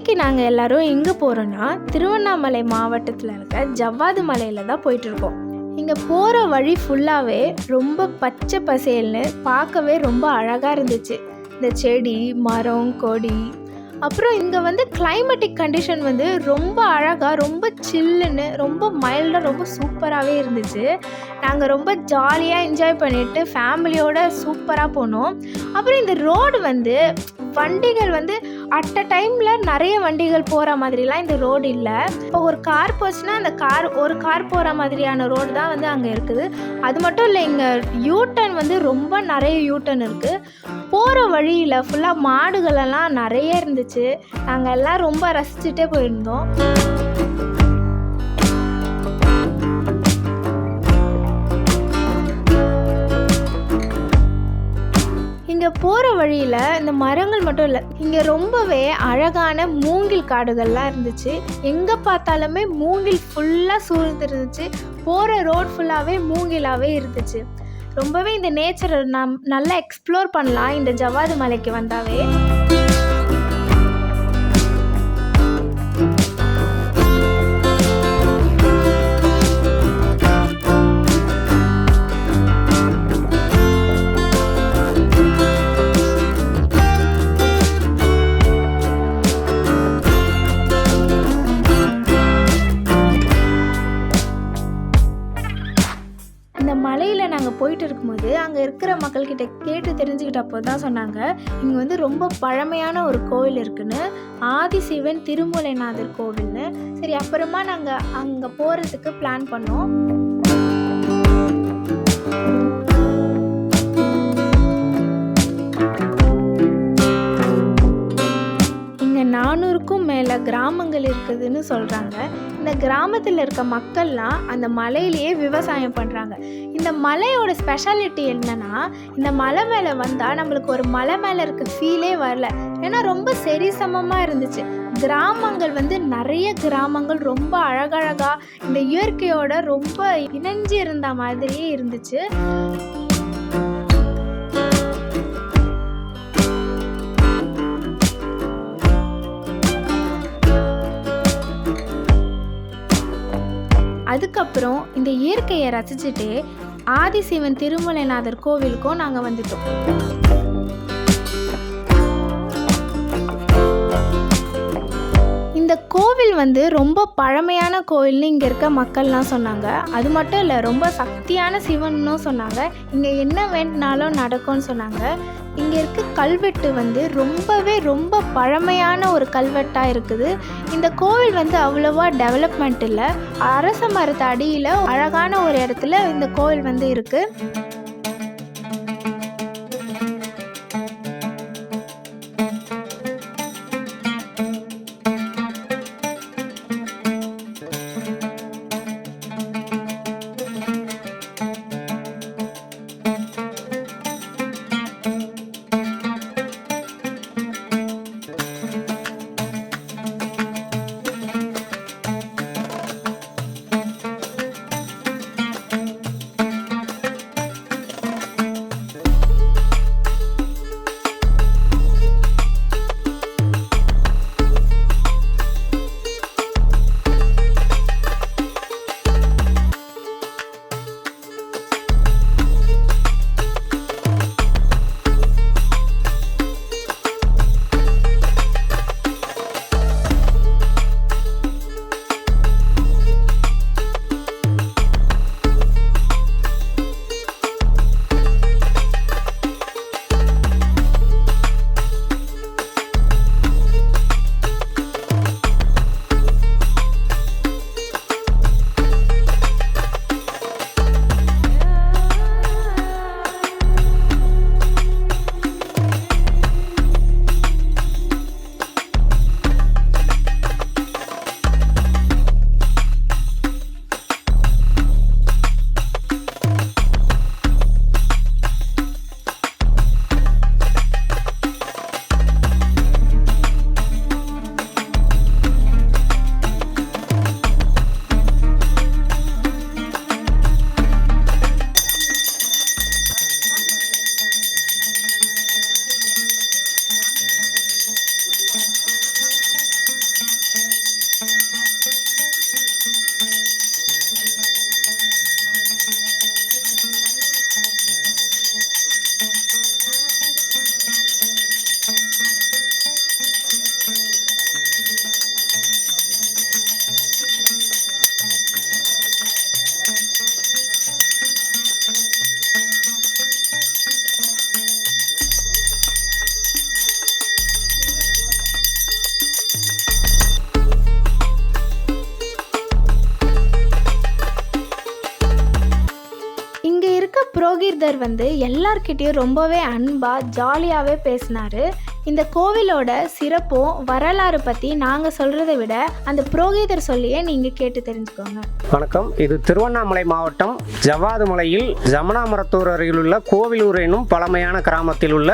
இன்றைக்கி நாங்கள் எல்லாரும் எங்கே போகிறோன்னா திருவண்ணாமலை மாவட்டத்தில் இருக்க ஜவ்வாது மலையில் தான் போயிட்டுருக்கோம் இங்கே போகிற வழி ஃபுல்லாகவே ரொம்ப பச்சை பசேல்னு பார்க்கவே ரொம்ப அழகாக இருந்துச்சு. இந்த செடி மரம் கொடி அப்புறம் இங்கே வந்து கிளைமேட்டிக் கண்டிஷன் வந்து ரொம்ப அழகாக ரொம்ப சில்லுன்னு ரொம்ப மைல்டாக ரொம்ப சூப்பராகவே இருந்துச்சு. நாங்கள் ரொம்ப ஜாலியாக என்ஜாய் பண்ணிட்டு ஃபேமிலியோட சூப்பராக போனோம். அப்புறம் இந்த ரோடு வந்து வண்டிகள் வந்து அட் அ டைமில் நிறைய வண்டிகள் போகிற மாதிரிலாம் இந்த ரோடு இல்லை. இப்போ ஒரு கார் போச்சுன்னா அந்த கார் ஒரு கார் போகிற மாதிரியான ரோடு தான் வந்து அங்கே இருக்குது. அது மட்டும் இல்லை இங்கே யூட்டன் வந்து ரொம்ப நிறைய யூட்டன் இருக்குது போகிற வழியில் ஃபுல்லாக மாடுகளெல்லாம் நிறைய இருந்துச்சு. நாங்கள் எல்லாம் ரொம்ப ரசிச்சுட்டே போயிருந்தோம். இங்கே போகிற வழியில் இந்த மரங்கள் மட்டும் இல்லை இங்கே ரொம்பவே அழகான மூங்கில் காடுகள்லாம் இருந்துச்சு. எங்கே பார்த்தாலுமே மூங்கில் ஃபுல்லாக சூழ்ந்து இருந்துச்சு போகிற ரோட் ஃபுல்லாகவே மூங்கிலாகவே இருந்துச்சு. ரொம்பவே இந்த நேச்சரை நம் நல்லா எக்ஸ்ப்ளோர் பண்ணலாம். இந்த ஜவ்வாது மலைக்கு வந்தாவே. இந்த மலையில் நாங்கள் போயிட்டு இருக்கும்போது அங்கே இருக்கிற மக்கள்கிட்ட கேட்டு தெரிஞ்சுக்கிட்டப்போ தான் சொன்னாங்க இங்கே வந்து ரொம்ப பழமையான ஒரு கோவில் இருக்குன்னு ஆதிசிவன் திருமலைநாதர் கோவில்னு. சரி அப்புறமா நாங்கள் அங்கே போகிறதுக்கு பிளான் பண்ணோம். இங்கே நானூறுக்கும் மேலே கிராமங்கள் இருக்குதுன்னு சொல்கிறாங்க இந்த கிராமத்தில் இருக்க மக்கள்லாம் அந்த மலையிலேயே விவசாயம் பண்ணுறாங்க இந்த மலையோட ஸ்பெஷாலிட்டி என்னன்னா இந்த மலை மேலே வந்தால் நம்மளுக்கு ஒரு மலை மேலே இருக்க ஃபீலே வரல. ஏன்னா ரொம்ப சரிசமமாக இருந்துச்சு. கிராமங்கள் வந்து நிறைய கிராமங்கள் ரொம்ப அழகழகாக இந்த இயற்கையோட ரொம்ப இணைஞ்சு இருந்த மாதிரியே இருந்துச்சு. அதுக்கப்புறம் இந்த இயற்கையை ரசிச்சுட்டு ஆதிசிவன் திருமலைநாதர் கோவிலுக்கும் நாங்கள் வந்துட்டோம். இந்த கோவில் வந்து ரொம்ப பழமையான கோவில்னு இங்கே இருக்க மக்கள்லாம் சொன்னாங்க. அது மட்டும் இல்லை ரொம்ப சக்தியான சிவன்னும் சொன்னாங்க. இங்கே என்ன வேண்டினாலும் நடக்கும்னு சொன்னாங்க. இங்கே இருக்க கல்வெட்டு வந்து ரொம்பவே ரொம்ப பழமையான ஒரு கல்வெட்டாக இருக்குது. இந்த கோவில் வந்து அவ்வளோவா டெவலப்மெண்ட் இல்லை. அரச மரத்து அடியில் அழகான ஒரு இடத்துல இந்த கோவில் வந்து இருக்குது புரோகிதர் வந்து எல்லார்கிட்டயும் ரொம்பவே அன்பாக ஜாலியாகவே பேசினார். இந்த கோவிலோட சிறப்பும் வரலாறு பற்றி நாங்கள் சொல்கிறத விட அந்த புரோகிதர் சொல்லியே நீங்கள் கேட்டு தெரிஞ்சுக்கோங்க. வணக்கம். இது திருவண்ணாமலை மாவட்டம் ஜவ்வாது மலையில் ஜமனாமரத்தூர் அருகிலுள்ள கோவிலூர் என்னும் பழமையான கிராமத்தில் உள்ள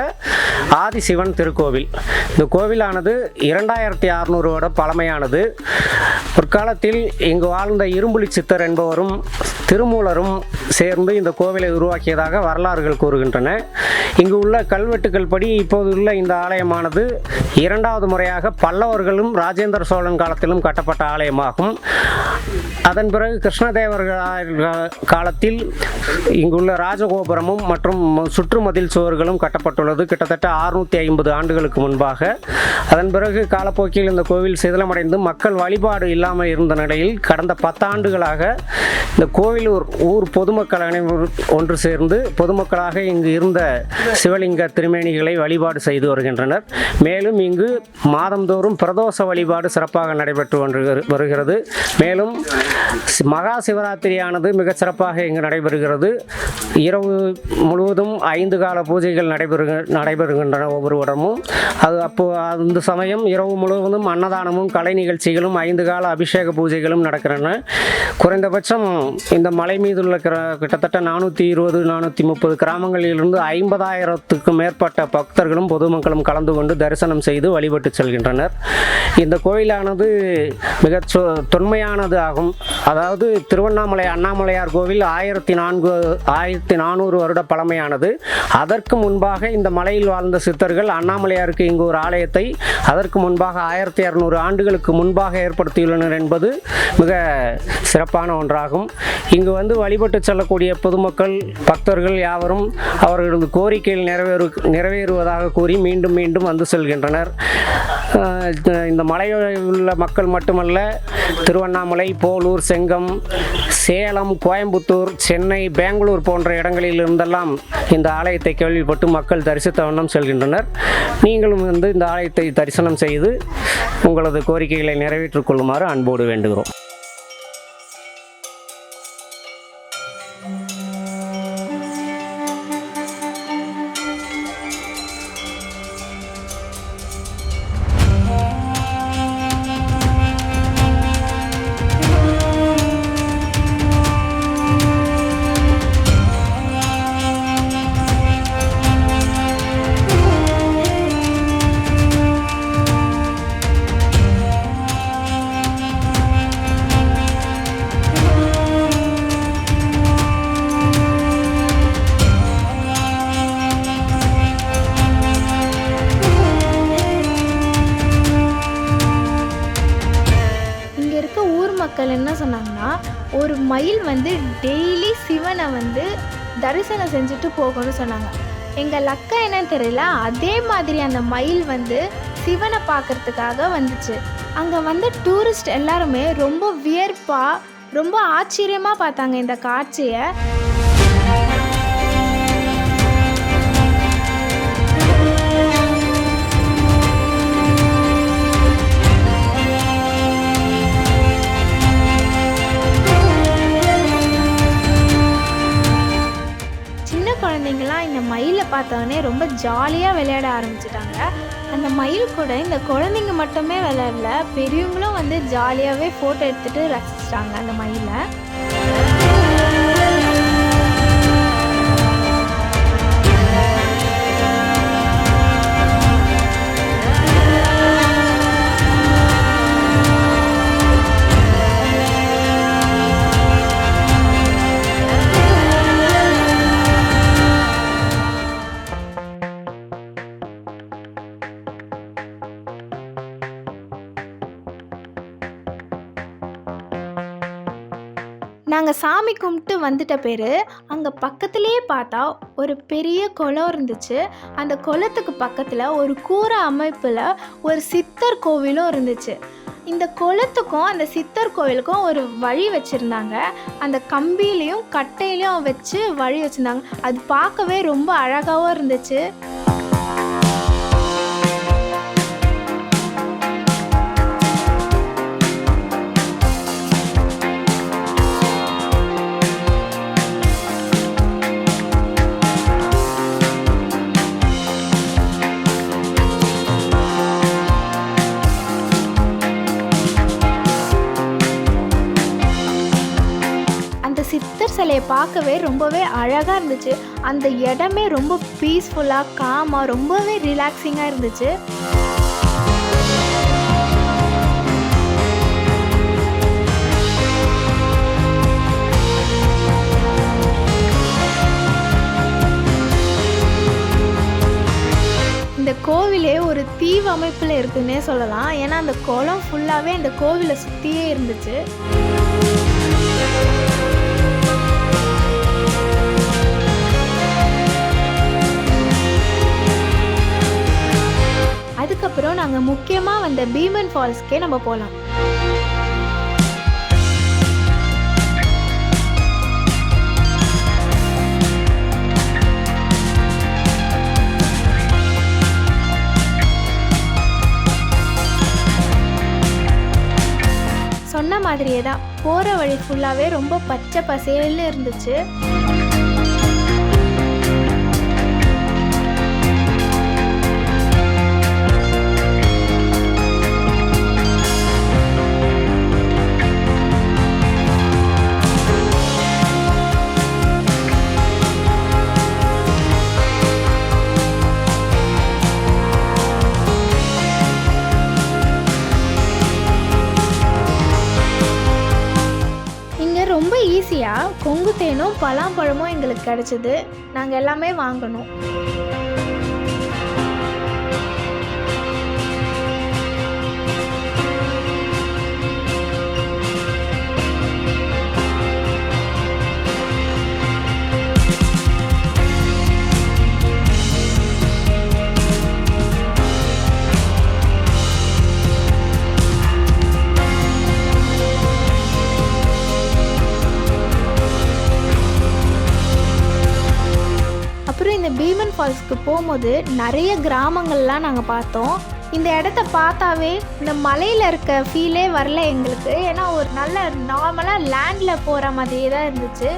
ஆதிசிவன் திருக்கோவில். இந்த கோவிலானது இரண்டாயிரத்தி அறுநூறு வருட பழமையானது. பிற்காலத்தில் இங்கு வாழ்ந்த இரும்புலி சித்தர் என்பவரும் திருமூலரும் சேர்ந்து இந்த கோவிலை உருவாக்கியதாக வரலாறுகள் கூறுகின்றன. இங்கு உள்ள கல்வெட்டுகள் படி இப்போது உள்ள இந்த ஆலயமானது இரண்டாவது முறையாக பல்லவர்களும் ராஜேந்திர சோழன் காலத்திலும் கட்டப்பட்ட ஆலயமாகும். அதன் பிறகு கிருஷ்ணதேவர்கள் காலத்தில் இங்குள்ள ராஜகோபுரமும் மற்றும் சுற்றுமதில் சுவர்களும் கட்டப்பட்டுள்ளது. கிட்டத்தட்ட அறுநூற்றி ஐம்பது ஆண்டுகளுக்கு முன்பாக. அதன் பிறகு காலப்போக்கில் இந்த கோவில் சிதிலமடைந்து மக்கள் வழிபாடு இல்லாமல் இருந்த நிலையில் கடந்த பத்தாண்டுகளாக இந்த கோவிலூர் ஊர் பொதுமக்கள் அனைவரும் ஒன்று சேர்ந்து பொதுமக்களாக இங்கு இருந்த சிவலிங்க திருமேனிகளை வழிபாடு செய்து வருகின்றனர். மேலும் இங்கு மாதந்தோறும் பிரதோஷ வழிபாடு சிறப்பாக நடைபெற்று வருகிறது. மேலும் மகா சிவராத்திரியானது மிக சிறப்பாக இங்கு நடைபெறுகிறது. இரவு முழுவதும் ஐந்து கால பூஜைகள் நடைபெறுக நடைபெறுகின்றன ஒவ்வொரு வருடமும். அது அப்போ அந்த சமயம் இரவு முழுவதும் அன்னதானமும் கலை நிகழ்ச்சிகளும் ஐந்து கால அபிஷேக பூஜைகளும் நடக்கின்றன. குறைந்தபட்சம் இந்த மலை மீது உள்ள கிட்டத்தட்ட நானூற்றி இருபது நானூற்றி முப்பது கிராமங்களிலிருந்து ஐம்பதாயிரத்துக்கும் மேற்பட்ட பக்தர்களும் பொதுமக்களும் கலந்து கொண்டு தரிசனம் செய்து வழிபட்டு செல்கின்றனர். இந்த கோயிலானது மிக தொன்மையானது ஆகும். அதாவது திருவண்ணாமலை அண்ணாமலையார் கோவில் ஆயிரத்தி நான்கு ஆயிரத்தி நானூறு வருட பழமையானது. அதற்கு முன்பாக இந்த மலையில் வாழ்ந்த சித்தர்கள் அண்ணாமலையாருக்கு இங்கு ஒரு ஆலயத்தை அதற்கு முன்பாக ஆயிரத்தி இரநூறு ஆண்டுகளுக்கு முன்பாக ஏற்படுத்தியுள்ளனர் என்பது மிக சிறப்பான ஒன்றாகும். இங்கு வந்து வழிபட்டு செல்லக்கூடிய பொதுமக்கள் பக்தர்கள் யாவரும் அவர்களது கோரிக்கைகள் நிறைவேறு நிறைவேறுவதாக கூறி மீண்டும் மீண்டும் வந்து செல்கின்றனர். இந்த மலையில் உள்ள மக்கள் மட்டுமல்ல திருவண்ணாமலை போலூர் செங்கம் சேலம் கோயம்புத்தூர் சென்னை பெங்களூர் போன்ற இடங்களில் இருந்தெல்லாம் இந்த ஆலயத்தை கேள்விப்பட்டு மக்கள் தரிசித்த வண்ணம் செல்கின்றனர். நீங்களும் வந்து இந்த ஆலயத்தை தரிசனம் செய்து உங்களது கோரிக்கைகளை நிறைவேற்றிக் கொள்ளுமாறு அன்போடு வேண்டுகிறோம். வந்து டெய்லி சிவனை வந்து தரிசனம் செஞ்சுட்டு போகணும்னு சொன்னாங்க. எங்கள் லக்கா என்னன்னு தெரியல அதே மாதிரி அந்த மயில் வந்து சிவனை பார்க்கறதுக்காக வந்துச்சு. அங்கே வந்து டூரிஸ்ட் எல்லாருமே ரொம்ப வியர்ப்பாக ரொம்ப ஆச்சரியமாக பார்த்தாங்க இந்த காட்சியை. சின்ன இந்த மயிலை பார்த்தோன்னே ரொம்ப ஜாலியாக விளையாட ஆரம்பிச்சிட்டாங்க. அந்த மயில் கூட இந்த குழந்தைங்க மட்டுமே விளையாடல பெரியவங்களும் வந்து ஜாலியாகவே ஃபோட்டோ எடுத்துகிட்டு ரசிச்சிட்டாங்க அந்த மயிலை. வந்துட்ட பேர் அங்கே பக்கத்துலேயே பார்த்தா ஒரு பெரிய குளம் இருந்துச்சு. அந்த குளத்துக்கு பக்கத்தில் ஒரு கூரை அமைப்பில் ஒரு சித்தர் கோவிலும் இருந்துச்சு. இந்த குளத்துக்கும் அந்த சித்தர் கோவிலுக்கும் ஒரு வழி வச்சுருந்தாங்க. அந்த கம்பியிலையும் கட்டையிலையும் வச்சு வழி வச்சுருந்தாங்க. அது பார்க்கவே ரொம்ப அழகாகவும் இருந்துச்சு. மலையை பார்க்கவே ரொம்பவே அழகாக இருந்துச்சு. அந்த இடமே ரொம்ப பீஸ்ஃபுல்லாக காமாக ரொம்பவே ரிலாக்ஸிங்காக இருந்துச்சு. இந்த கோவிலே ஒரு தீவு அமைப்பில் இருக்குன்னே சொல்லலாம். ஏன்னா அந்த குளம் ஃபுல்லாகவே அந்த கோவிலை சுற்றியே இருந்துச்சு. அதுக்கப்புறம் நாங்கள் முக்கியமாக வந்த பீமன் ஃபால்ஸ்க்கே நம்ம போகலாம் சொன்ன மாதிரியே தான் போகிற வழி ஃபுல்லாகவே ரொம்ப பச்சை பசேல்னு இருந்துச்சு. ரொம்ப ஈஸியாக கொங்கு தேனும் பலாப்பழமும் எங்களுக்கு கிடச்சிது. நாங்கள் எல்லாமே வாங்கினோம் அப்புறம் பீமன் ஃபால்ஸ்க்கு போகும்போது நிறைய கிராமங்கள்லாம் நாங்கள் பார்த்தோம். இந்த இடத்த பார்த்தாவே இந்த மலையில் இருக்க ஃபீலே வரல எங்களுக்கு. ஏன்னா ஒரு நல்ல நார்மலாக லேண்டில் போகிற மாதிரியே தான் இருந்துச்சு.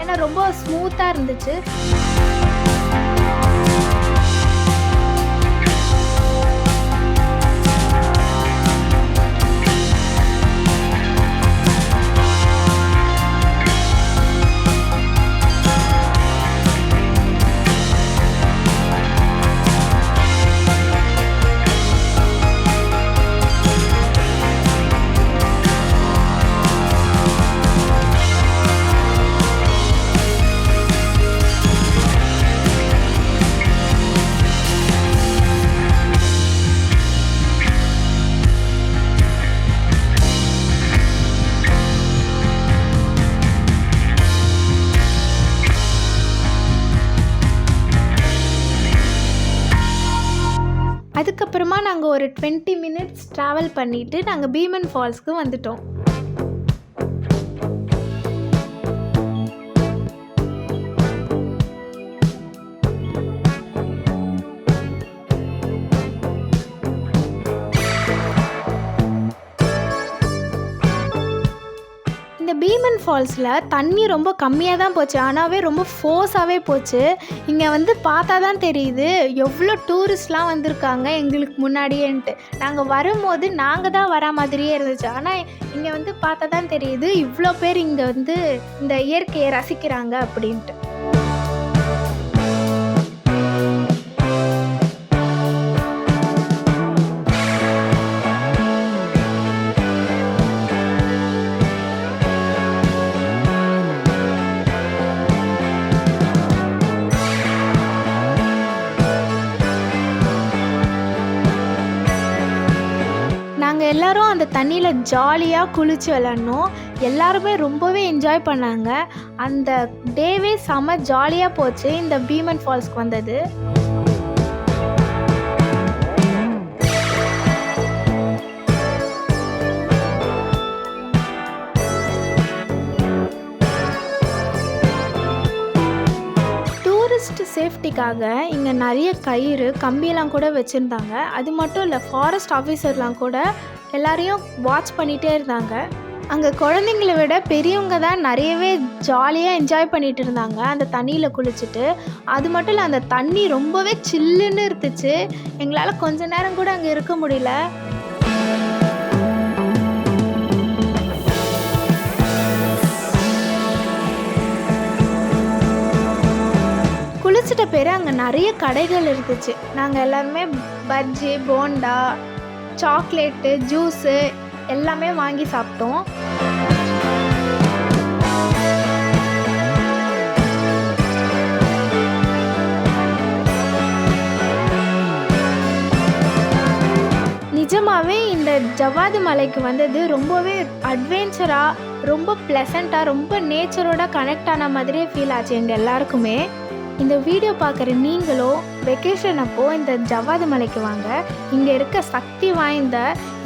ஏன்னா ரொம்ப ஸ்மூத்தாக இருந்துச்சு. அதுக்கப்புறமா நாங்கள் ஒரு டுவெண்ட்டி மினிட்ஸ் ட்ராவல் பண்ணிவிட்டு நாங்கள் பீமன் ஃபால்ஸ்க்கு வந்துட்டோம். ஃபால்ஸில் தண்ணி ரொம்ப கம்மியாக தான் போச்சு. ஆனாவே ரொம்ப ஃபோர்ஸாகவே போச்சு. இங்கே வந்து பார்த்தா தான் தெரியுது எவ்வளோ டூரிஸ்ட்லாம் வந்திருக்காங்க எங்களுக்கு முன்னாடியேன்ட்டு. நாங்கள் வரும்போது நாங்கள் தான் வரா மாதிரியே இருந்துச்சு. ஆனால் இங்கே வந்து பார்த்தா தான் தெரியுது இவ்வளோ பேர் இங்கே வந்து இந்த இயற்கையை ரசிக்கிறாங்க அப்படின்ட்டு. நாங்கள் எல்லாரும் அந்த தண்ணியில் ஜாலியாக குளிச்சு விளாட்னோம் எல்லாருமே ரொம்பவே என்ஜாய் பண்ணாங்க. அந்த டேவே செம ஜாலியாக போச்சு. இந்த பீமன் ஃபால்ஸ்க்கு வந்தது. ஃபஸ்ட்டு சேஃப்டிக்காக இங்கே நிறைய கயிறு கம்பியெல்லாம் கூட வச்சுருந்தாங்க. அது மட்டும் இல்லை ஃபாரஸ்ட் ஆஃபீஸர்லாம் கூட எல்லாரையும் வாட்ச் பண்ணிகிட்டே இருந்தாங்க. அங்கே குழந்தைங்கள விட பெரியவங்க தான் நிறையவே ஜாலியாக என்ஜாய் பண்ணிகிட்டு இருந்தாங்க. அந்த தண்ணியில் குளிச்சுட்டு. அது மட்டும் இல்லை அந்த தண்ணி ரொம்பவே சில்லுன்னு இருந்துச்சு. எங்களால் கொஞ்ச நேரம் கூட அங்கே இருக்க முடியல. குளிச்சிட்ட பேர் அங்கே நிறைய கடைகள் இருந்துச்சு. நாங்கள் எல்லாருமே பஜ்ஜி போண்டா சாக்லேட்டு ஜூஸு எல்லாமே வாங்கி சாப்பிட்டோம். நிஜமாகவே இந்த ஜவ்வாது மலைக்கு வந்தது ரொம்பவே அட்வென்ச்சராக ரொம்ப ப்ளசண்ட்டாக ரொம்ப நேச்சரோட கனெக்ட் ஆன மாதிரியே ஃபீல் ஆச்சு எங்கள் எல்லாருக்குமே. இந்த வீடியோ பார்க்குற நீங்களும் வெக்கேஷன் அப்போ இந்த ஜவ்வாது மலைக்கு வாங்க. இங்கே இருக்க சக்தி வாய்ந்த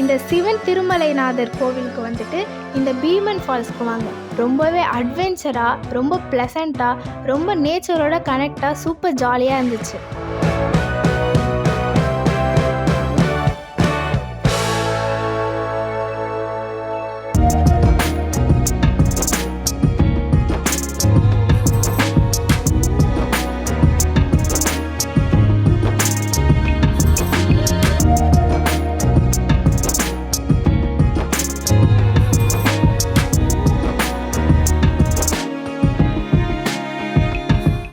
இந்த சிவன் திருமலைநாதர் கோவிலுக்கு வந்துட்டு இந்த பீமன் ஃபால்ஸ்க்கு வாங்க. ரொம்பவே அட்வென்ச்சராக ரொம்ப ப்ளசண்ட்டாக ரொம்ப நேச்சரோட கனெக்டாக சூப்பர் ஜாலியாக இருந்துச்சு.